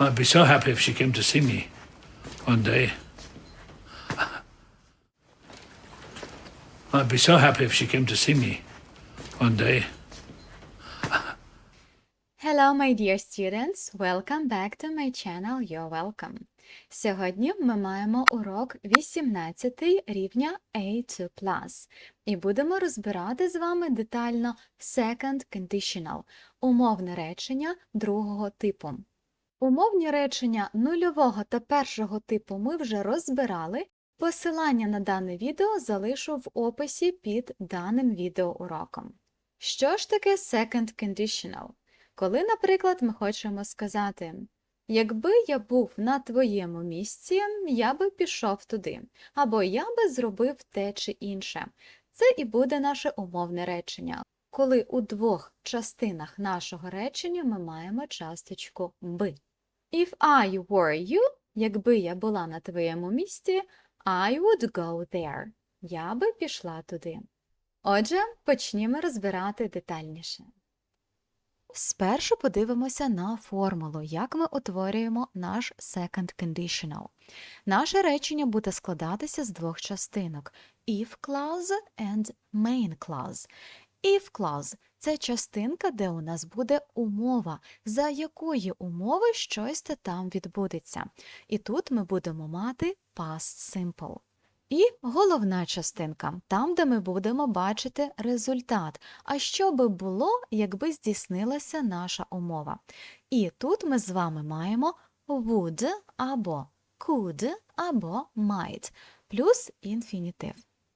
I'd be so happy if she came to see me one day. I'd be so happy if she came to see me one day. Hello, my dear students! Welcome back to my channel. You're welcome. Сьогодні ми маємо урок 18 рівня A2+, і будемо розбирати з вами детально second conditional – умовне речення другого типу. Умовні речення нульового та першого типу ми вже розбирали. Посилання на дане відео залишу в описі під даним відеоуроком. Що ж таке second conditional? Коли, наприклад, ми хочемо сказати, якби я був на твоєму місці, я би пішов туди, або я би зробив те чи інше. Це і буде наше умовне речення, коли у двох частинах нашого речення ми маємо часточку би. If I were you, якби я була на твоєму місці, I would go there. Я би пішла туди. Отже, почнімо розбирати детальніше. Спершу подивимося на формулу, як ми утворюємо наш second conditional. Наше речення буде складатися з двох частинок if clause and main clause. If clause – це частинка, де у нас буде умова, за якої умови щось там відбудеться. І тут ми будемо мати past simple. І головна частинка, там, де ми будемо бачити результат. А що би було, якби здійснилася наша умова? І тут ми з вами маємо would або could або might, плюс інфінітив.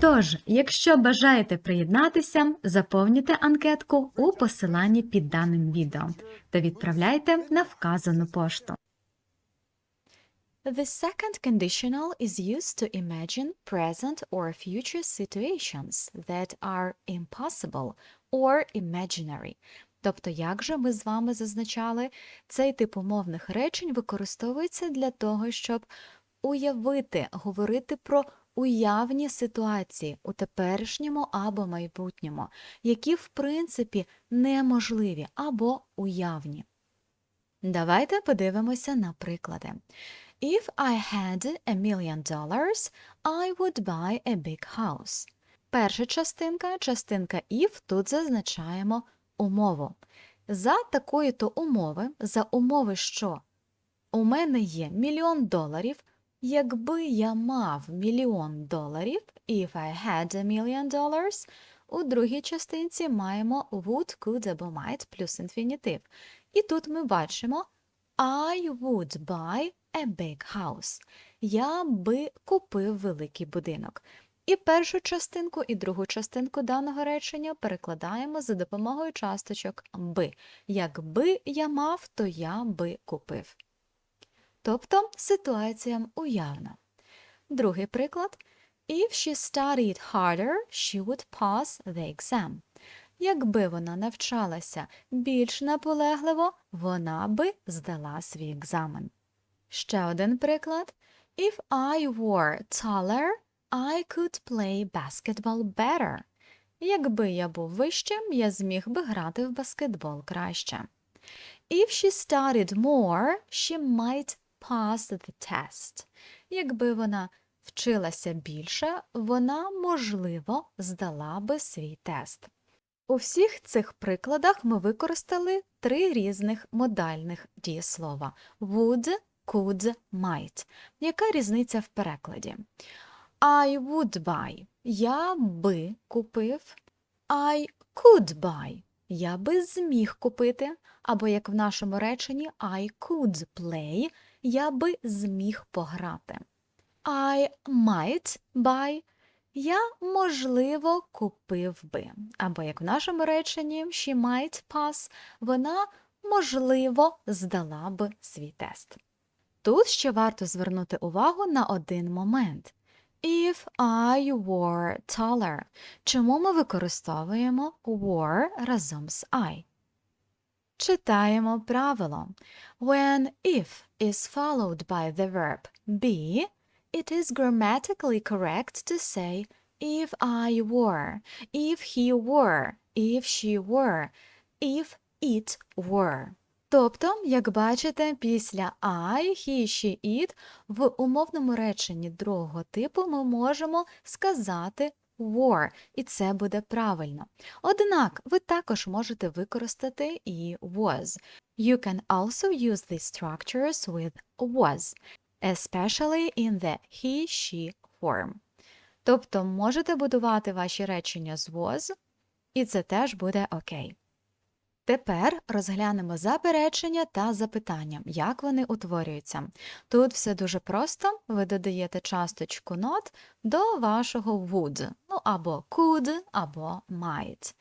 Тож, якщо бажаєте приєднатися, заповнюйте анкетку у посиланні під даним відео та відправляйте на вказану пошту. The second conditional is used to imagine present or future situations that are impossible or imaginary. Тобто, як же ми з вами зазначали, цей тип умовних речень використовується для того, щоб уявити, говорити про уявні ситуації у теперішньому або майбутньому, які в принципі неможливі або уявні. Давайте подивимося на приклади. If I had a million dollars, I would buy a big house. Перша частинка, частинка if, тут зазначаємо умову. За такої то умови, за умови, що у мене є мільйон доларів, якби я мав мільйон доларів, if I had a million dollars, у другій частинці маємо would, could або might плюс інфінітив. І тут ми бачимо I would buy a big house. Я би купив великий будинок. І першу частинку, і другу частинку даного речення перекладаємо за допомогою часточок би. Якби я мав, то я би купив. Тобто ситуація уявна. Другий приклад. If she studied harder, she would pass the exam. Якби вона навчалася більш наполегливо, вона би здала свій екзамен. Ще один приклад. If I were taller, I could play basketball better. Якби я був вищим, я зміг би грати в баскетбол краще. If she studied more, she might pass the test. Якби вона вчилася більше, вона, можливо, здала би свій тест. У всіх цих прикладах ми використали три різних модальних дієслова would, could, might. Яка різниця в перекладі? I would buy. Я би купив. I could buy. Я би зміг купити. Або як в нашому реченні I could play. Я би зміг пограти. I might buy. Я, можливо, купив би. Або як в нашому реченні she might pass, вона, можливо, здала би свій тест. Тут ще варто звернути увагу на один момент. If I were taller. Чому ми використовуємо were разом з I? Читаємо правило. When if is followed by the verb be, it is grammatically correct to say if I were, if he were, if she were, if it were. Тобто, як бачите, після I, he, she, it в умовному реченні другого типу ми можемо сказати were, і це буде правильно. Однак ви також можете використати і was. You can also use these structures with was, especially in the he, she form. Тобто можете будувати ваші речення з was, і це теж буде окей. Тепер розглянемо заперечення та запитання, як вони утворюються. Тут все дуже просто. Ви додаєте часточку not до вашого would, ну або could, або might.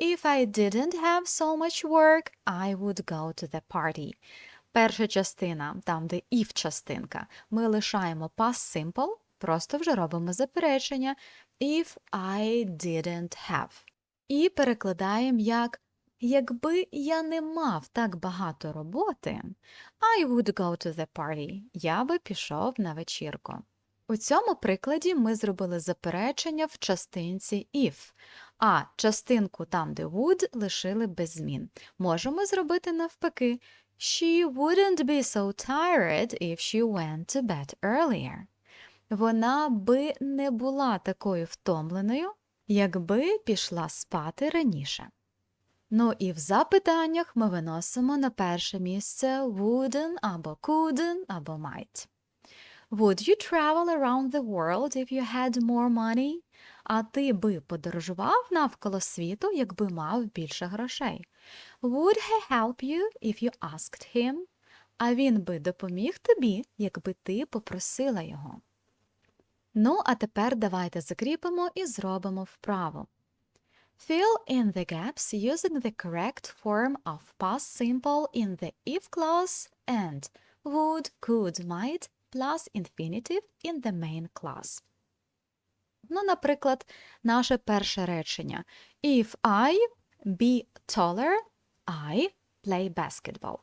If I didn't have so much work, I would go to the party. Перша частина, там, де if частинка, ми лишаємо past simple, просто вже робимо заперечення if I didn't have. І перекладаємо як Якби я не мав так багато роботи, I would go to the party. Я би пішов на вечірку. У цьому прикладі ми зробили заперечення в частинці if, а частинку там, де would, лишили без змін. Можемо зробити навпаки. She wouldn't be so tired if she went to bed earlier. Вона би не була такою втомленою, якби пішла спати раніше. Ну і в запитаннях ми виносимо на перше місце wouldn't або couldn't або might. Would you travel around the world if you had more money? А ти би подорожував навколо світу, якби мав більше грошей. Would he help you if you asked him? А він би допоміг тобі, якби ти попросила його. Ну, а тепер давайте закріпимо і зробимо вправу. Fill in the gaps using the correct form of past simple in the if clause and would, could, might plus infinitive in the main clause. Ну, наприклад, наше перше речення. If I be taller, I play basketball.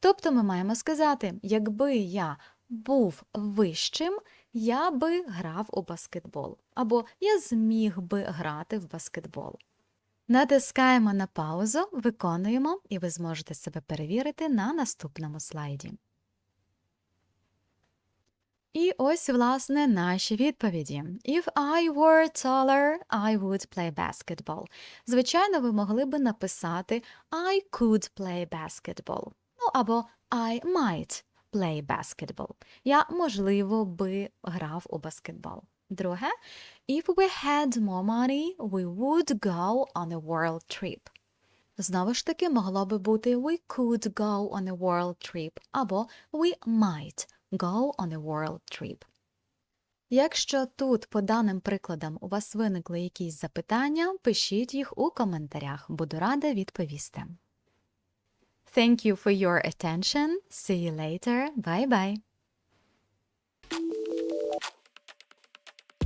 Тобто ми маємо сказати, якби я був вищим, я би грав у баскетбол. Або я зміг би грати в баскетбол. Натискаємо на паузу, виконуємо, і ви зможете себе перевірити на наступному слайді. І ось, власне, наші відповіді. If I were taller, I would play basketball. Звичайно, ви могли би написати I could play basketball. Ну або I might play basketball. Я, можливо, би грав у баскетбол. Друге, if we had more money, we would go on a world trip. Знову ж таки, могло би бути we could go on a world trip або we might go on a world trip. Якщо тут по даним прикладам у вас виникли якісь запитання, пишіть їх у коментарях. Буду рада відповісти. Thank you for your attention. See you later. Bye bye.